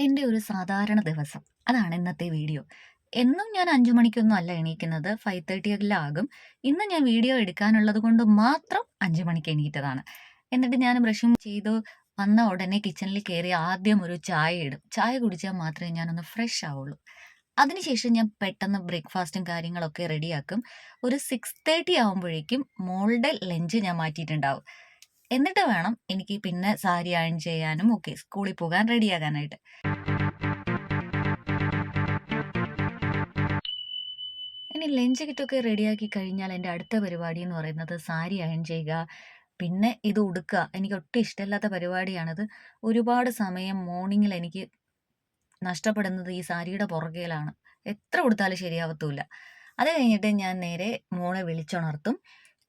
എന്റെ ഒരു സാധാരണ ദിവസം. അതാണ് ഇന്നത്തെ വീഡിയോ. എന്നും ഞാൻ അഞ്ചു മണിക്കൊന്നും അല്ല എണീക്കുന്നത്. ഫൈവ് തേർട്ടി ആകും. ഇന്ന് ഞാൻ വീഡിയോ എടുക്കാനുള്ളത് കൊണ്ട് മാത്രം അഞ്ചു മണിക്ക് എണീറ്റതാണ്. എന്നിട്ട് ഞാൻ ബ്രഷും ചെയ്തു വന്ന ഉടനെ കിച്ചണിൽ കയറി ആദ്യം ഒരു ചായ ഇടും. ചായ കുടിച്ചാൽ മാത്രമേ ഞാനൊന്ന് ഫ്രഷ് ആവുള്ളൂ. അതിനുശേഷം ഞാൻ പെട്ടെന്ന് ബ്രേക്ക്ഫാസ്റ്റും കാര്യങ്ങളൊക്കെ റെഡിയാക്കും. ഒരു 6:30 ആവുമ്പോഴേക്കും മോളുടെ ലഞ്ച് ഞാൻ മാറ്റിയിട്ടുണ്ടാവും. എന്നിട്ട് വേണം എനിക്ക് പിന്നെ സാരി അയൺ ചെയ്യാനും ഒക്കെ സ്കൂളിൽ പോകാൻ റെഡിയാകാനായിട്ട്. ഇനി ലഞ്ച് കിറ്റൊക്കെ റെഡിയാക്കി കഴിഞ്ഞാൽ എന്റെ അടുത്ത പരിപാടി എന്ന് പറയുന്നത് സാരി അയൺ ചെയ്യുക. പിന്നെ ഇത് ഉടുക്കുക. എനിക്ക് ഒട്ടും ഇഷ്ടമില്ലാത്ത പരിപാടിയാണിത്. ഒരുപാട് സമയം മോർണിംഗിൽ എനിക്ക് നഷ്ടപ്പെടുന്നത് ഈ സാരിയുടെ പുറകേലാണ്. എത്ര കൊടുത്താലും ശരിയാവത്തൂല അത് കഴിഞ്ഞിട്ട് ഞാൻ നേരെ മോളെ വിളിച്ചുണർത്തും.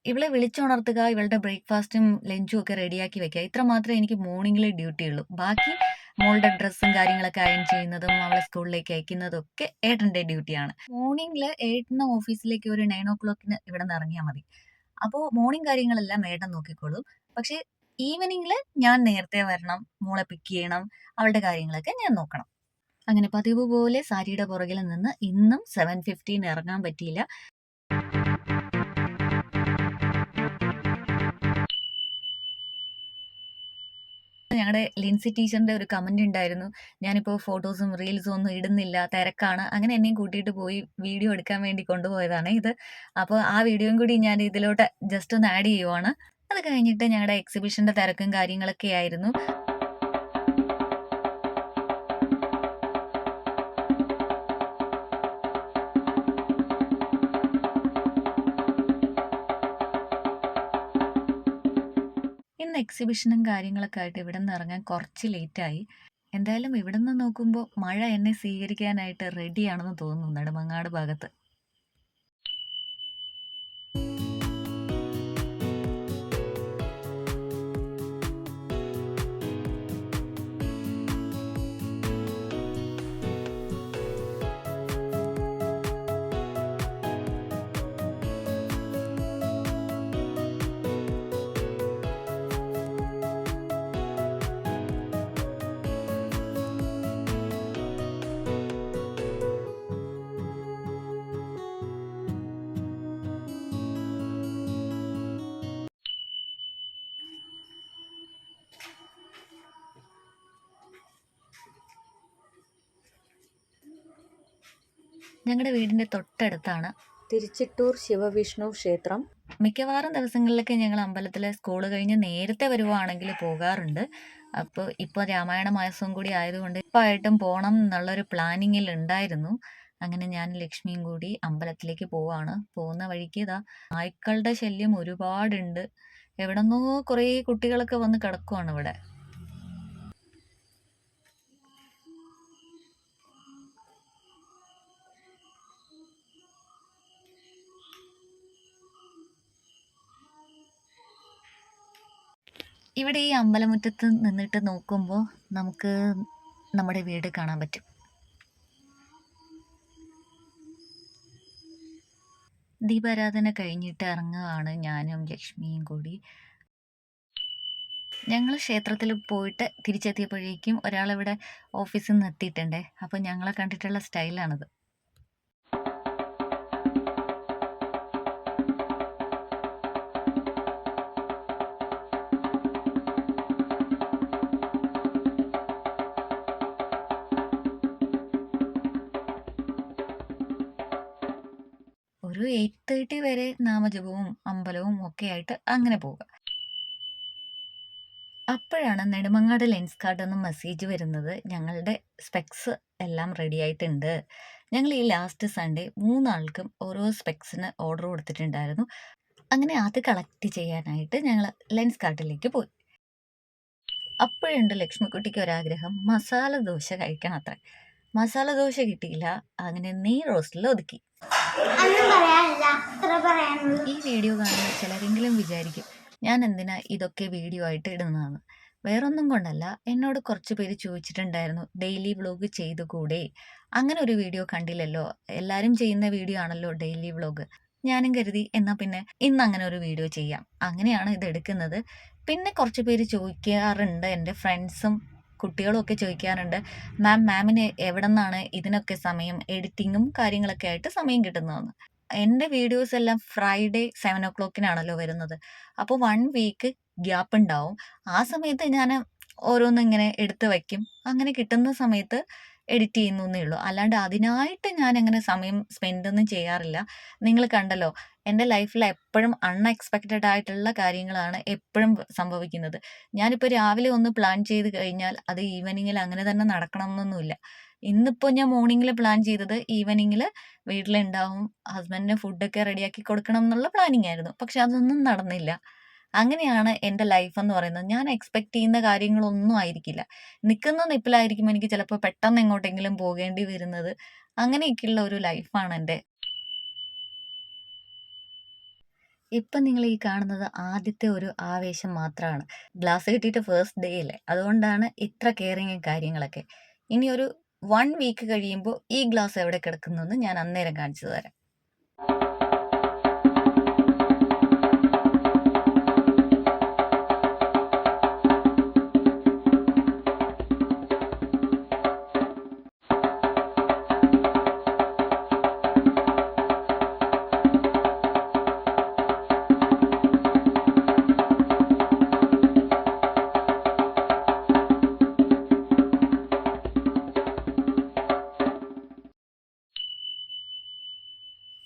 ഇവളെ വിളിച്ചുണർത്തുക, ഇവളുടെ ബ്രേക്ക്ഫാസ്റ്റും ലഞ്ചും ഒക്കെ റെഡിയാക്കി വെക്കുക. ഇത്ര മാത്രമേ എനിക്ക് മോർണിംഗിലെ ഡ്യൂട്ടി ഉള്ളൂ ബാക്കി മോളുടെ ഡ്രസ്സും കാര്യങ്ങളൊക്കെ അയൺ ചെയ്യുന്നതും അവളെ സ്കൂളിലേക്ക് അയക്കുന്നതും ഒക്കെ ഏട്ടന്റെ ഡ്യൂട്ടിയാണ്. മോർണിംഗിൽ ഏട്ടന് ഓഫീസിലേക്ക് ഒരു നയൻ ഓ ക്ലോക്കിന് ഇവിടെ നിന്ന് ഇറങ്ങിയാൽ മതി. അപ്പോൾ മോർണിംഗ് കാര്യങ്ങളെല്ലാം ഏട്ടൻ നോക്കിക്കോളും. പക്ഷേ ഈവനിങ്ങിൽ ഞാൻ നേരത്തെ വരണം, മോളെ പിക്ക് ചെയ്യണം, അവളുടെ കാര്യങ്ങളൊക്കെ ഞാൻ നോക്കണം. അങ്ങനെ പതിവ് പോലെ സാരിയുടെ പുറകിൽ നിന്ന് ഇന്നും 7:15 ഇറങ്ങാൻ പറ്റിയില്ല. ഞങ്ങളുടെ ലിൻസി ടീച്ചറിന്റെ ഒരു കമന്റ് ഉണ്ടായിരുന്നു. ഞാനിപ്പോൾ ഫോട്ടോസും റീൽസും ഒന്നും ഇടുന്നില്ല, തിരക്കാണ്. അങ്ങനെ എന്നെയും കൂട്ടിയിട്ട് പോയി വീഡിയോ എടുക്കാൻ വേണ്ടി കൊണ്ടുപോയതാണ് ഇത്. അപ്പോൾ ആ വീഡിയോയും കൂടി ഞാൻ ഇതിലോട്ട് ജസ്റ്റ് ഒന്ന് ആഡ് ചെയ്യുവാണ്. അത് കഴിഞ്ഞിട്ട് ഞങ്ങളുടെ എക്സിബിഷന്റെ തിരക്കും കാര്യങ്ങളൊക്കെ ആയിരുന്നു. എക്സിബിഷനും കാര്യങ്ങളൊക്കെ ആയിട്ട് ഇവിടെ നിന്ന് ഇറങ്ങാൻ കുറച്ച് ലേറ്റായി. എന്തായാലും ഇവിടെ നിന്ന് നോക്കുമ്പോൾ മഴ എന്നെ സ്വീകരിക്കാനായിട്ട് റെഡിയാണെന്ന് തോന്നുന്നു നെടുമങ്ങാട് ഭാഗത്ത്. ഞങ്ങളുടെ വീടിന്റെ തൊട്ടടുത്താണ് തിരുച്ചിട്ടൂർ ശിവവിഷ്ണു ക്ഷേത്രം. മിക്കവാറും ദിവസങ്ങളിലൊക്കെ ഞങ്ങൾ അമ്പലത്തിലെ സ്കൂൾ കഴിഞ്ഞ് നേരത്തെ വരുവാണെങ്കിൽ പോകാറുണ്ട്. അപ്പോൾ ഇപ്പോൾ രാമായണ മാസവും കൂടി ആയതുകൊണ്ട് ഇപ്പായിട്ടും പോകണം എന്നുള്ളൊരു പ്ലാനിങ്ങിൽ ഉണ്ടായിരുന്നു. അങ്ങനെ ഞാൻ ലക്ഷ്മിയും കൂടി അമ്പലത്തിലേക്ക് പോവാണ്. പോകുന്ന വഴിക്ക് ഇതാ നായ്ക്കളുടെ ശല്യം ഒരുപാടുണ്ട്. എവിടെന്നോ കുറേ കുട്ടികളൊക്കെ വന്ന് കിടക്കുവാണ് ഇവിടെ. ഇവിടെ ഈ അമ്പലമുറ്റത്ത് നിന്നിട്ട് നോക്കുമ്പോൾ നമുക്ക് നമ്മുടെ വീട് കാണാൻ പറ്റും. ദീപാരാധന കഴിഞ്ഞിട്ട് ഇറങ്ങുകയാണ് ഞാനും ലക്ഷ്മിയും കൂടി. ഞങ്ങൾ ക്ഷേത്രത്തിൽ പോയിട്ട് തിരിച്ചെത്തിയപ്പോഴേക്കും ഒരാളിവിടെ ഓഫീസിൽ നിന്ന് എത്തിയിട്ടുണ്ടേ. അപ്പോൾ ഞങ്ങളെ കണ്ടിട്ടുള്ള സ്റ്റൈലാണിത്. ഒരു 8:30 വരെ നാമജപവും അമ്പലവും ഒക്കെ ആയിട്ട് അങ്ങനെ പോവുക. അപ്പോഴാണ് നെടുമങ്ങാട് ലെൻസ് കാർഡ് എന്ന മെസ്സേജ് വരുന്നത് ഞങ്ങളുടെ സ്പെക്സ് എല്ലാം റെഡി ആയിട്ടുണ്ട്. ഞങ്ങൾ ഈ ലാസ്റ്റ് സൺഡേ മൂന്നാൾക്കും ഓരോ സ്പെക്സിന് ഓർഡർ കൊടുത്തിട്ടുണ്ടായിരുന്നു. അങ്ങനെ അത് കളക്ട് ചെയ്യാനായിട്ട് ഞങ്ങൾ ലെൻസ് കാർട്ടിലേക്ക് പോയി. അപ്പോഴുണ്ട് ലക്ഷ്മിക്കുട്ടിക്ക് ഒരാഗ്രഹം മസാല ദോശ കഴിക്കണം അത്ര മസാല ദോശ കിട്ടിയില്ല. അങ്ങനെ നെയ് റോസ്റ്റിൽ ഒതുക്കി. ഈ വീഡിയോ കാണുന്ന ചിലരെങ്കിലും വിചാരിക്കും ഞാൻ എന്തിനാ ഇതൊക്കെ വീഡിയോ ആയിട്ട് ഇടുന്നതാണ് വേറൊന്നും കൊണ്ടല്ല എന്നോട് കുറച്ച് പേര് ചോദിച്ചിട്ടുണ്ടായിരുന്നു ഡെയിലി വ്ലോഗ് ചെയ്തുകൂടെ? അങ്ങനെ ഒരു വീഡിയോ കണ്ടില്ലല്ലോ. എല്ലാവരും ചെയ്യുന്ന വീഡിയോ ആണല്ലോ ഡെയിലി വ്ലോഗ്. ഞാനും കരുതി എന്നാ പിന്നെ ഇന്ന് അങ്ങനെ ഒരു വീഡിയോ ചെയ്യാം. അങ്ങനെയാണ് ഇത് എടുക്കുന്നത്. പിന്നെ കുറച്ച് പേര് ചോദിക്കാറുണ്ട് എന്റെ ഫ്രണ്ട്സും കുട്ടികളും ഒക്കെ ചോദിക്കാറുണ്ട് മാം മാമിന് എവിടെ നിന്നാണ് ഇതിനൊക്കെ സമയം എഡിറ്റിങ്ങും കാര്യങ്ങളൊക്കെ ആയിട്ട് സമയം കിട്ടുന്നതെന്ന്? എന്റെ വീഡിയോസ് എല്ലാം ഫ്രൈഡേ സെവൻ ഒ ക്ലോക്കിനാണല്ലോ വരുന്നത്. അപ്പോൾ വൺ വീക്ക് ഗ്യാപ്പ് ഉണ്ടാവും. ആ സമയത്ത് ഞാൻ ഓരോന്നിങ്ങനെ എടുത്ത് വയ്ക്കും. അങ്ങനെ കിട്ടുന്ന സമയത്ത് എഡിറ്റ് ചെയ്യുന്നു എന്നേ ഉള്ളൂ. അല്ലാണ്ട് അതിനായിട്ട് ഞാൻ അങ്ങനെ സമയം സ്പെൻഡ് ഒന്നും ചെയ്യാറില്ല. നിങ്ങൾ കണ്ടല്ലോ എന്റെ ലൈഫിൽ എപ്പോഴും അൺഎക്സ്പെക്റ്റഡ് ആയിട്ടുള്ള കാര്യങ്ങളാണ് എപ്പോഴും സംഭവിക്കുന്നത്. ഞാനിപ്പോൾ രാവിലെ ഒന്ന് പ്ലാൻ ചെയ്ത് കഴിഞ്ഞാൽ അത് ഈവനിങ്ങിൽ അങ്ങനെ തന്നെ നടക്കണമെന്നൊന്നുമില്ല. ഇന്നിപ്പോൾ ഞാൻ മോർണിംഗിൽ പ്ലാൻ ചെയ്തത് ഈവനിങ്ങിൽ വീട്ടിലുണ്ടാവും ഹസ്ബൻഡിന് ഫുഡൊക്കെ റെഡിയാക്കി കൊടുക്കണം എന്നുള്ള പ്ലാനിങ് ആയിരുന്നു പക്ഷെ അതൊന്നും നടന്നില്ല. അങ്ങനെയാണ് എന്റെ ലൈഫ് എന്ന് പറയുന്നത്. ഞാൻ എക്സ്പെക്ട് ചെയ്യുന്ന കാര്യങ്ങളൊന്നും ആയിരിക്കില്ല. നിൽക്കുന്ന നിപ്പിലായിരിക്കും എനിക്ക് ചിലപ്പോൾ പെട്ടെന്ന് എങ്ങോട്ടെങ്കിലും പോകേണ്ടി വരുന്നത്. അങ്ങനെയൊക്കെയുള്ള ഒരു ലൈഫാണ് എന്റെ. ഇപ്പം നിങ്ങൾ ഈ കാണുന്നത് ആദ്യത്തെ ഒരു ആവേശം മാത്രമാണ് ഗ്ലാസ് കിട്ടിയിട്ട് ഫേസ്റ്റ് ഡേ അല്ലേ? അതുകൊണ്ടാണ് ഇത്ര കെയറിങ് കാര്യങ്ങളൊക്കെ. ഇനി ഒരു വൺ വീക്ക് കഴിയുമ്പോൾ ഈ ഗ്ലാസ് എവിടെ കിടക്കുന്നു എന്ന് ഞാൻ അന്നേരം കാണിച്ചു തരാം.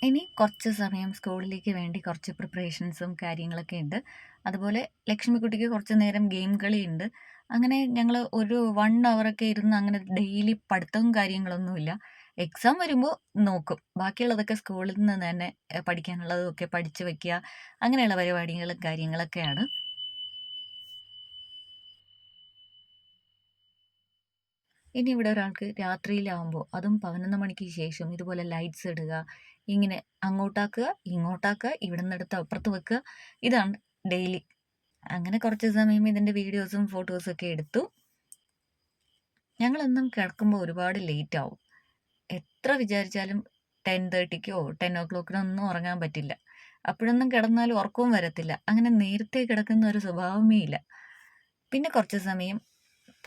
ഇനി കുറച്ച് സമയം സ്കൂളിലേക്ക് വേണ്ടി കുറച്ച് പ്രിപ്പറേഷൻസും കാര്യങ്ങളൊക്കെ ഉണ്ട്. അതുപോലെ ലക്ഷ്മിക്കുട്ടിക്ക് കുറച്ച് നേരം ഗെയിം കളിയുണ്ട് അങ്ങനെ ഞങ്ങൾ ഒരു വൺ അവറൊക്കെ ഇരുന്ന് അങ്ങനെ ഡെയിലി പഠിത്തവും കാര്യങ്ങളൊന്നുമില്ല. എക്സാം വരുമ്പോൾ നോക്കും. ബാക്കിയുള്ളതൊക്കെ സ്കൂളിൽ നിന്ന് തന്നെ പഠിക്കാനുള്ളതൊക്കെ പഠിച്ചു വെക്കുക. അങ്ങനെയുള്ള പരിപാടികളും കാര്യങ്ങളൊക്കെയാണ്. ഇനി ഇവിടെ ഒരാൾക്ക് രാത്രിയിലാവുമ്പോൾ അതും പതിനൊന്ന് മണിക്ക് ശേഷം ഇതുപോലെ ലൈറ്റ്സ് ഇടുക ഇങ്ങനെ അങ്ങോട്ടാക്കുക ഇങ്ങോട്ടാക്കുക ഇവിടെ നിന്ന് എടുത്ത് അപ്പുറത്ത് വെക്കുക ഇതാണ് ഡെയിലി അങ്ങനെ കുറച്ച് സമയം ഇതിന്റെ വീഡിയോസും ഫോട്ടോസും ഒക്കെ എടുത്തു. ഞങ്ങളെന്നും കിടക്കുമ്പോൾ ഒരുപാട് ലേറ്റ് ആവും. എത്ര വിചാരിച്ചാലും ടെൻ തേർട്ടിക്കോ ടെൻ ഓ ക്ലോക്കിനോ ഒന്നും ഉറങ്ങാൻ പറ്റില്ല. അപ്പോഴൊന്നും കിടന്നാലും ഉറക്കവും വരത്തില്ല. അങ്ങനെ നേരത്തെ കിടക്കുന്ന ഒരു സ്വഭാവമേ ഇല്ല. പിന്നെ കുറച്ച് സമയം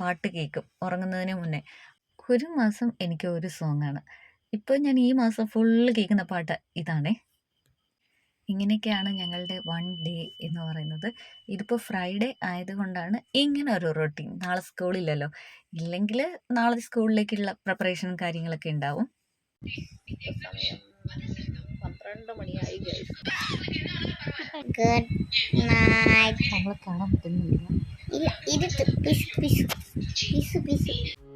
പാട്ട് കേൾക്കും ഉറങ്ങുന്നതിന് മുന്നേ. ഒരു മാസം എനിക്ക് ഒരു സോങ്ങാണ് ഇപ്പോൾ ഞാൻ ഈ മാസം ഫുള്ള് കേൾക്കുന്ന പാട്ട് ഇതാണേ. ഇങ്ങനെയൊക്കെയാണ് ഞങ്ങളുടെ വൺ ഡേ എന്ന് പറയുന്നത്. ഇതിപ്പോൾ ഫ്രൈഡേ ആയതുകൊണ്ടാണ് ഇങ്ങനെ ഒരു റൊട്ടീൻ നാളെ സ്കൂളില്ലല്ലോ ഇല്ലെങ്കിൽ നാളെ സ്കൂളിലേക്കുള്ള പ്രിപ്പറേഷനും കാര്യങ്ങളൊക്കെ ഉണ്ടാവും. പന്ത്രണ്ട് മണിയായി ഗുഡ് നൈറ്റ് നമ്മളെ കാണാൻ പറ്റുന്നില്ല. ഇല്ല പിസ് പിസ് 彼此彼此。